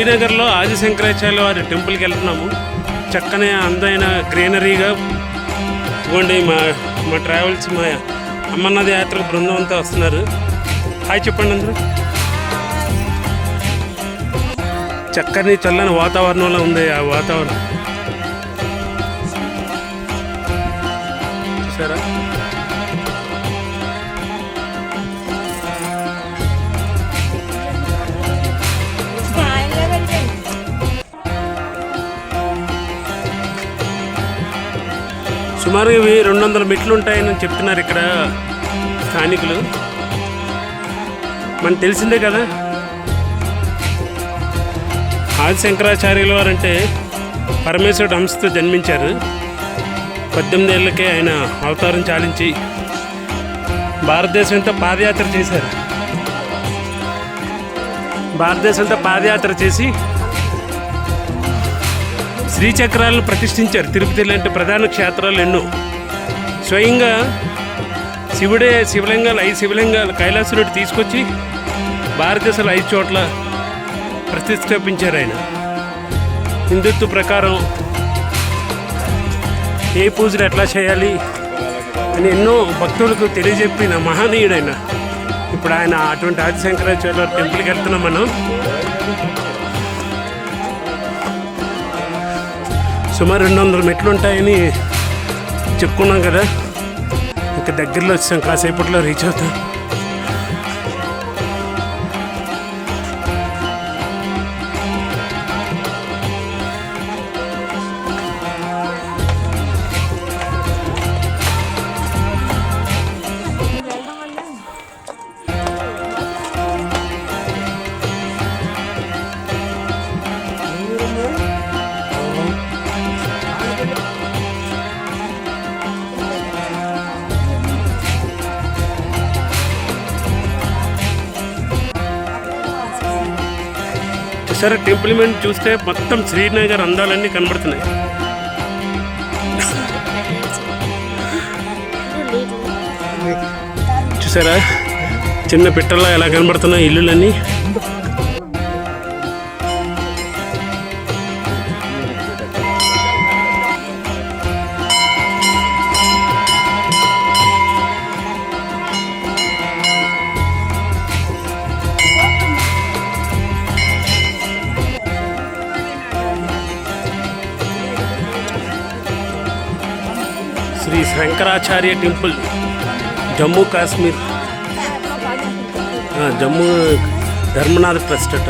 శ్రీనగర్లో ఆది శంకరాచార్య వారి టెంపుల్కి వెళ్తున్నాము. చక్కని అందమైన గ్రీనరీగా ఇవ్వండి మా మా ట్రావెల్స్ మా అమర్నాథ్ యాత్ర బృందం అంతా వస్తున్నారు. హాయ్ చెప్పండి అందరూ. చక్కని చల్లని వాతావరణంలో ఉంది ఆ వాతావరణం. చూసారా? సుమారు ఇవి రెండు వందల మెట్లు ఉంటాయని చెప్తున్నారు ఇక్కడ స్థానికులు. మనకు తెలిసిందే కదా. ఆది శంకరాచార్యుల వారు అంటే పరమేశ్వరుడు హంసతో జన్మించారు. పద్దెనిమిది ఏళ్ళకే ఆయన అవతారం చాలించి భారతదేశంతో పాదయాత్ర చేశారు. భారతదేశంతో పాదయాత్ర చేసి శ్రీచక్రాలను ప్రతిష్ఠించారు. తిరుపతి లాంటి ప్రధాన క్షేత్రాలు ఎన్నో. స్వయంగా శివుడే శివలింగాలు ఐదు శివలింగాలు కైలాసుడు తీసుకొచ్చి భారతదేశంలో ఐదు చోట్ల ప్రతిష్టాపించారు ఆయన హిందుత్వ ప్రకారం ఏ పూజలు ఎట్లా చేయాలి అని ఎన్నో భక్తులకు తెలియజెప్పిన మహనీయుడైన. ఇప్పుడు ఆయన అటువంటి ఆదిశంకరాచార్య టెంపుల్కి వెళ్తున్నాం మనం. సుమారు రెండు వందల మెట్లు ఉంటాయని చెప్పుకున్నాం కదా. ఇంకా దగ్గరలో వచ్చాం కాసేపట్లో రీచ్ అవుతాం. ఒకసారి టెంపుల్ మీద చూస్తే మొత్తం శ్రీనగర్ అందాలన్నీ కనబడుతున్నాయి. చూసారా? చిన్న పిట్టల్లో ఎలా కనబడుతున్నాయి ఇల్లులన్నీ? శ్రీ శంకరాచార్య టెంపుల్ జమ్మూ కాశ్మీర్. జమ్మూ ధర్మనాథ్ ట్రస్ట్ అట.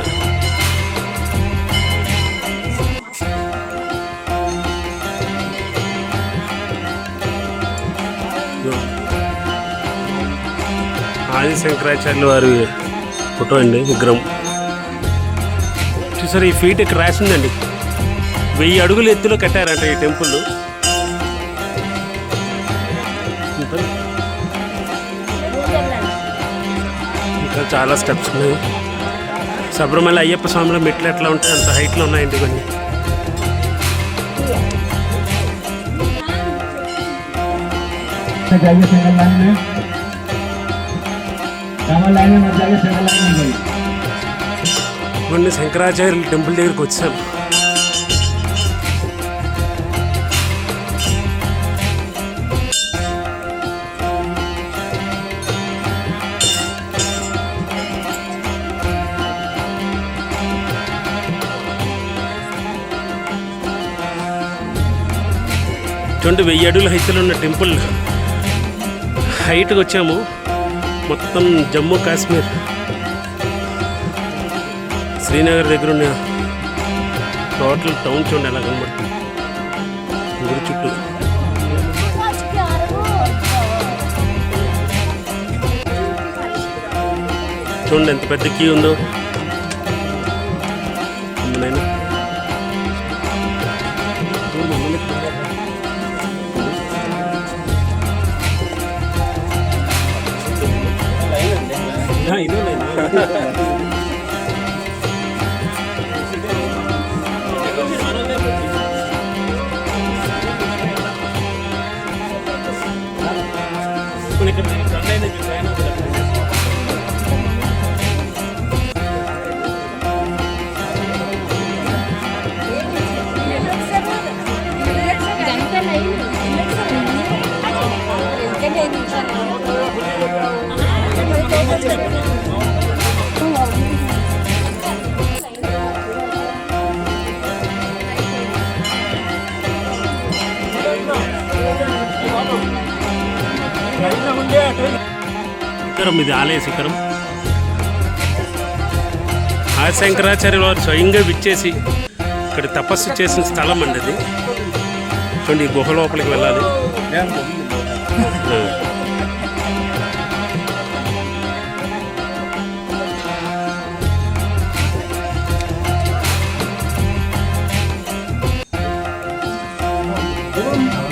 ఆది శంకరాచార్యుల వారి ఫోటో అండి విగ్రహం. చూసారు ఈ ఫీట్ ఇక్కడ రాసిందండి. వెయ్యి అడుగుల ఎత్తులో కట్టారంట ఈ టెంపుల్. ఇంకా చాలా స్టెప్స్ ఉన్నాయి. శబరిమల అయ్యప్ప స్వామిలో మెట్లు ఎట్లా ఉంటాయి? అంత హైట్లో ఉన్నాయండి కొన్ని కొన్ని శంకరాచార్యులు టెంపుల్ దగ్గరికి వచ్చాము ట్వంటీ వెయ్యి అడుగుల హైట్లో ఉన్న టెంపుల్. హైట్కి వచ్చాము మొత్తం జమ్మూ కాశ్మీర్. శ్రీనగర్ దగ్గర ఉన్న టోటల్ టౌన్ చూడండి ఎలా కనబడుతుంది. గుడి చుట్టూ. చూడండి ఎంత పెద్ద కీ ఉందో. ఇదో శిఖరం ఇది ఆలయ శిఖరం. ఆ శంకరాచార్య వారు స్వయంగా విచ్చేసి ఇక్కడ తపస్సు చేసిన స్థలం అండి అది. చూడండి ఈ గుహ లోపలికి వెళ్ళాలి. Oh, you.